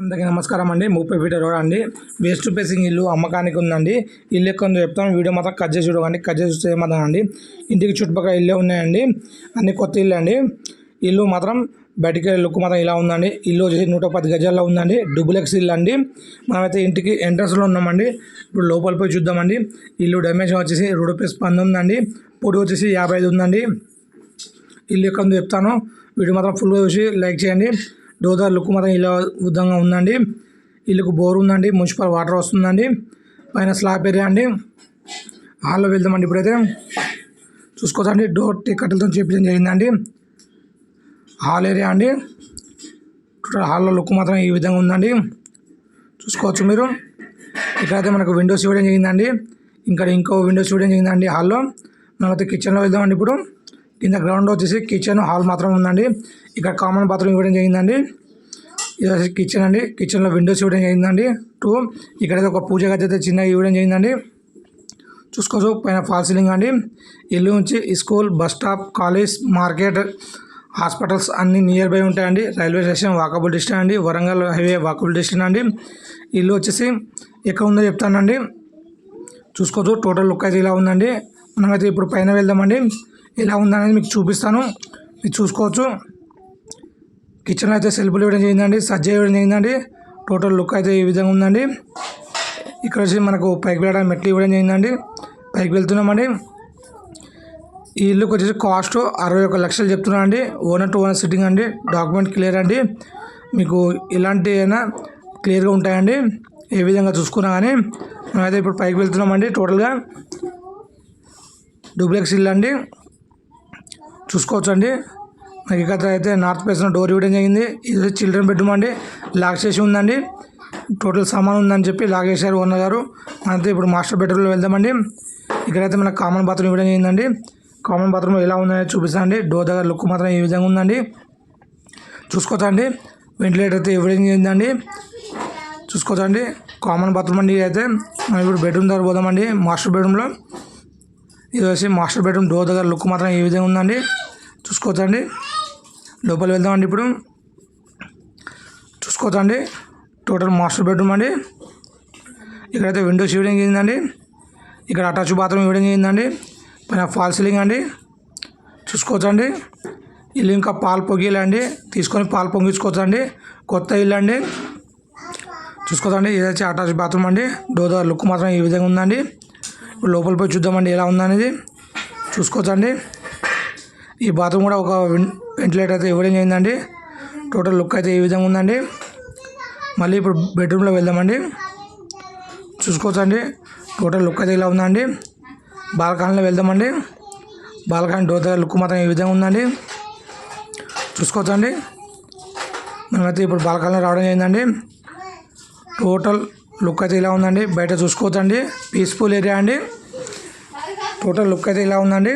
అందరికీ నమస్కారం అండి. ముప్పై ఫీట్ రోడ్ అండి. వేస్ట్ ఫేసింగ్ ఇల్లు అమ్మకానికి ఉందండి. ఇల్లు ఎక్కువ చెప్తాను వీడియో మాత్రం కట్ చేసి చూడకండి. కట్ చేసి చూస్తే అండి ఇంటికి చుట్టుపక్కల ఇల్లే ఉన్నాయండి. అన్ని కొత్త ఇల్లు అండి. ఇల్లు మాత్రం బయటికి లుక్ మాత్రం ఇలా ఉందండి. ఇల్లు వచ్చేసి నూట పది గజాల్లో ఉందండి. డూప్లెక్స్ ఇల్లు అండి. మనమైతే ఇంటికి ఎంట్రన్స్లో ఉన్నామండి. ఇప్పుడు లోపల పోయి చూద్దామండి. ఇల్లు డైమెన్షన్ వచ్చేసి రెండు ప్లస్ పంతొమ్మిది అండి పొడి వచ్చేసి యాభై ఐదు ఉందండి. ఇల్లు ఎక్కడ చెప్తాను. వీడియో మాత్రం ఫుల్గా చూసి లైక్ చేయండి. డోదర్ లుక్ మాత్రం ఇలా విధంగా ఉందండి. ఇల్లుకు బోర్ ఉందండి. మున్సిపల్ వాటర్ వస్తుందండి. పైన స్లాబ్ ఏరియా అండి. హాల్లో వెళ్దామండి ఇప్పుడైతే. చూసుకోవచ్చండి డోర్ కట్టెలతో చేపించడం జరిగిందండి. హాల్ ఏరియా అండి. టోటల్ హాల్లో లుక్ మాత్రం ఈ విధంగా ఉందండి. చూసుకోవచ్చు మీరు. ఇక్కడైతే మనకు విండోస్ ఇవ్వడం జరిగిందండి. ఇంకా ఇంకో విండోస్ ఇవ్వడం జరిగిందండి హాల్లో. మనమైతే కిచెన్లో వెళ్దామండి ఇప్పుడు. కింద గ్రౌండ్ వచ్చేసి కిచెన్ హాల్ మాత్రం ఉందండి ఇక్కడ కామన్ బాత్రూమ్ ఇవ్వడం జరిగిందండి ఇది వచ్చేసి కిచెన్ అండి కిచెన్లో విండోస్ ఇవ్వడం జరిగిందండి టూ ఇక్కడైతే ఒక పూజ గది అయితే చిన్నగా ఇవ్వడం జరిగిందండి చూసుకోవచ్చు పైన ఫాల్ సీలింగ్ అండి ఇల్లు నుంచి school bus stop college market hospitals అన్నీ నియర్ బై ఉంటాయండి రైల్వే స్టేషన్ వాకబుల్ డిస్టెన్స్ అండి వరంగల్ హైవే వాకబుల్ డిస్టెన్స్ అండి ఇల్లు వచ్చేసి ఎక్కడ ఉందో చెప్తానండి చూసుకోవచ్చు టోటల్ లుక్ అయితే ఇలా ఉందండి మనమైతే ఇప్పుడు పైన వెళ్దామండి ఎలా ఉందనేది మీకు చూపిస్తాను. మీరు చూసుకోవచ్చు. కిచెన్లో అయితే సెల్ఫ్లు ఇవ్వడం జరిగిందండి. సజ్జ ఇవ్వడం జరిగిందండి. టోటల్ లుక్ అయితే ఈ విధంగా ఉందండి. ఇక్కడ వచ్చి మనకు పైకి వెళ్ళడానికి మెట్లు ఇవ్వడం జరిగిందండి. పైకి వెళ్తున్నామండి. ఈ ఇల్లుకి వచ్చేసి కాస్ట్ అరవై ఒక లక్షలు చెప్తున్నా అండి ఓనర్ టు ఓనర్ సిట్టింగ్ అండి. డాక్యుమెంట్ క్లియర్ అండి. మీకు ఇలాంటి అయినా క్లియర్గా ఉంటాయండి. ఏ విధంగా చూసుకున్నా కానీ మేమైతే ఇప్పుడు పైకి వెళ్తున్నామండి. టోటల్గా డూప్లెక్స్ ఇల్లు అండి. చూసుకోవచ్చండి. మనకి ఇక్కడ అయితే నార్త్ ఫేస్ డోర్ ఇవ్వడం జరిగింది. ఇది చిల్డ్రన్ బెడ్రూమ్ అండి. లాక్ చేసి ఉందండి. టోటల్ సామాన్ ఉందని చెప్పి లాక్ చేశారు ఓనర్ గారు. మనతో ఇప్పుడు మాస్టర్ బెడ్రూమ్లో వెళ్దామండి. ఇక్కడైతే మనకు కామన్ బాత్రూమ్ ఇవ్వడం జరిగిందండి. కామన్ బాత్రూమ్ ఎలా ఉందనేది చూపిస్తానండి. డోర్ దగ్గర లుక్ మాత్రం ఈ విధంగా ఉందండి. చూసుకోవచ్చండి. వెంటిలేటర్ అయితే ఇవ్వడం జరిగిందండి. చూసుకోవచ్చండి. కామన్ బాత్రూమ్ అండి అయితే మనం ఇప్పుడు బెడ్రూమ్ దగ్గర పోదామండి. మాస్టర్ బెడ్రూమ్లో. ఇది వచ్చి మాస్టర్ బెడ్రూమ్ డోర్ దగ్గర లుక్ మాత్రం ఏ విధంగా ఉందండి? చూసుకోవచ్చండి. లోపల వెళ్దామండి ఇప్పుడు. చూసుకోవచ్చండి. టోటల్ మాస్టర్ బెడ్రూమ్ అండి. ఇక్కడైతే విండోస్ ఇవ్వడం జరిగిందండి ఇక్కడ అటాచ్ బాత్రూమ్ ఇవ్వడం జరిగిందండి పైన ఫాల్ సీలింగ్ అండి. చూసుకోవచ్చండి. ఇల్లు ఇంకా పాలు పొగిలండి తీసుకొని పాలు పొంగించుకోవచ్చండి. కొత్త ఇల్లు అండి చూసుకోవచ్చండి. ఇది వచ్చి అటాచ్ బాత్రూమ్ అండి. డోర్ దగ్గర లుక్ మాత్రం ఈ విధంగా ఉందండి? లోపల పోయి చూద్దామండి ఎలా ఉందనేది. చూసుకోవచ్చండి. ఈ బాత్రూమ్ కూడా ఒక వెంటిలేటర్ అయితే ఇవ్వడం జరిగిందండి. టోటల్ లుక్ అయితే ఈ విధంగా ఉందండి. మళ్ళీ ఇప్పుడు బెడ్రూమ్లో వెళ్దామండి. చూసుకోవచ్చండి. టోటల్ లుక్ అయితే ఇలా ఉందండి. బాల్కానీలో వెళ్దామండి. బాల్కానీ డోర్ దగ్గర లుక్ మాత్రం ఈ విధంగా ఉందండి. చూసుకోవచ్చండి. మనమైతే ఇప్పుడు బాల్కానీలో రావడం జరిగిందండి. టోటల్ లుక్ అయితే ఇలా ఉందండి. బయట చూసుకోవద్దండి. పీస్ఫుల్ ఏరియా అండి. టోటల్ లుక్ అయితే ఇలా ఉందండి.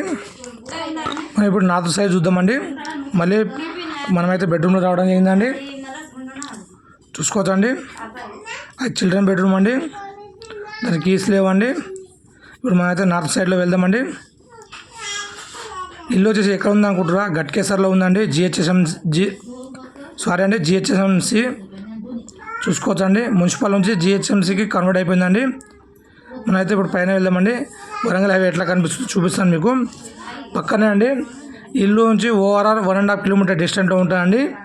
మనం ఇప్పుడు నార్త్ సైడ్ చూద్దామండి. మళ్ళీ మనమైతే బెడ్రూమ్లో రావడం జరిగిందండి. చూసుకోవచ్చండి అది చిల్డ్రన్ బెడ్రూమ్ అండి. దానికి కీస్ లేవండి. ఇప్పుడు మనమైతే నార్త్ సైడ్లో వెళ్దామండి. ఇల్లు వచ్చేసి ఎక్కడ ఉందనుకుంటారా గట్కేసర్లో ఉందండి. జిహెచ్ఎస్ఎం జి సారీ అండి. జిహెచ్ఎస్ఎంసి చూసుకోవచ్చండి. మున్సిపల్ నుంచి జిహెచ్ఎంసీకి కన్వర్ట్ అయిపోయిందండి. మనమైతే ఇప్పుడు పైన వెళ్దామండి. వరంగల్ హైవే ఎట్లా కనిపిస్తుంది చూపిస్తాను మీకు. పక్కనే అండి ఇల్లు నుంచి overall one and half kilometer డిస్టెంట్లో ఉంటుందండి.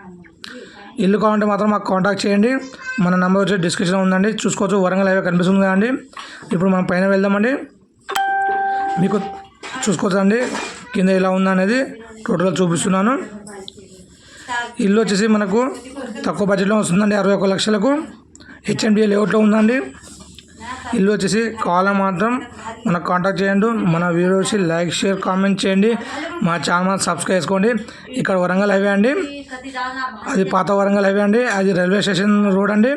ఇల్లు కావాలంటే మాత్రం మాకు కాంటాక్ట్ చేయండి. మన నెంబర్ వచ్చి డిస్క్రిప్షన్ ఉందండి. చూసుకోవచ్చు వరంగల్ హైవే కనిపిస్తుంది కదండి ఇప్పుడు మనం పైన వెళ్దామండి. మీకు చూసుకోవచ్చండి. కింద ఎలా ఉందనేది టోటల్గా చూపిస్తున్నాను. ఇల్లు వచ్చేసి మనకు తక్కువ బడ్జెట్లో వస్తుందండి అరవై ఒక్క లక్షలకు. హెచ్ఎండిఏ లేఅవుట్లో ఉందండి. ఇల్లు వచ్చేసి కావాలని మాత్రం మనకు కాంటాక్ట్ చేయండి. మన వీడియోస్ లైక్ షేర్ కామెంట్ చేయండి. మా ఛానల్ సబ్స్క్రైబ్ చేసుకోండి. ఇక్కడ వరంగల్ హైవే అండి. అది పాత వరంగల్ హైవే అండి. అది రైల్వే స్టేషన్ రోడ్ అండి.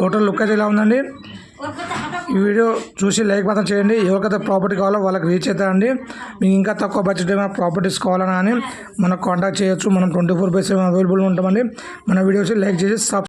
టోటల్ లుక్ అయితే ఇలా ఉందండి? ఈ వీడియో చూసి లైక్ మాత్రం చేయండి. ఎవరికైతే ప్రాపర్టీ కావాలో వాళ్ళకి రీచ్ అవుతాయండి మీకు ఇంకా తక్కువ బడ్జెట్ ఏమైనా ప్రాపర్టీస్ కావాలని కానీ మనకు కాంటాక్ట్ చేయొచ్చు. మనం twenty four by seven available ఉంటామండి. మన వీడియోస్ లైక్ చేసి సబ్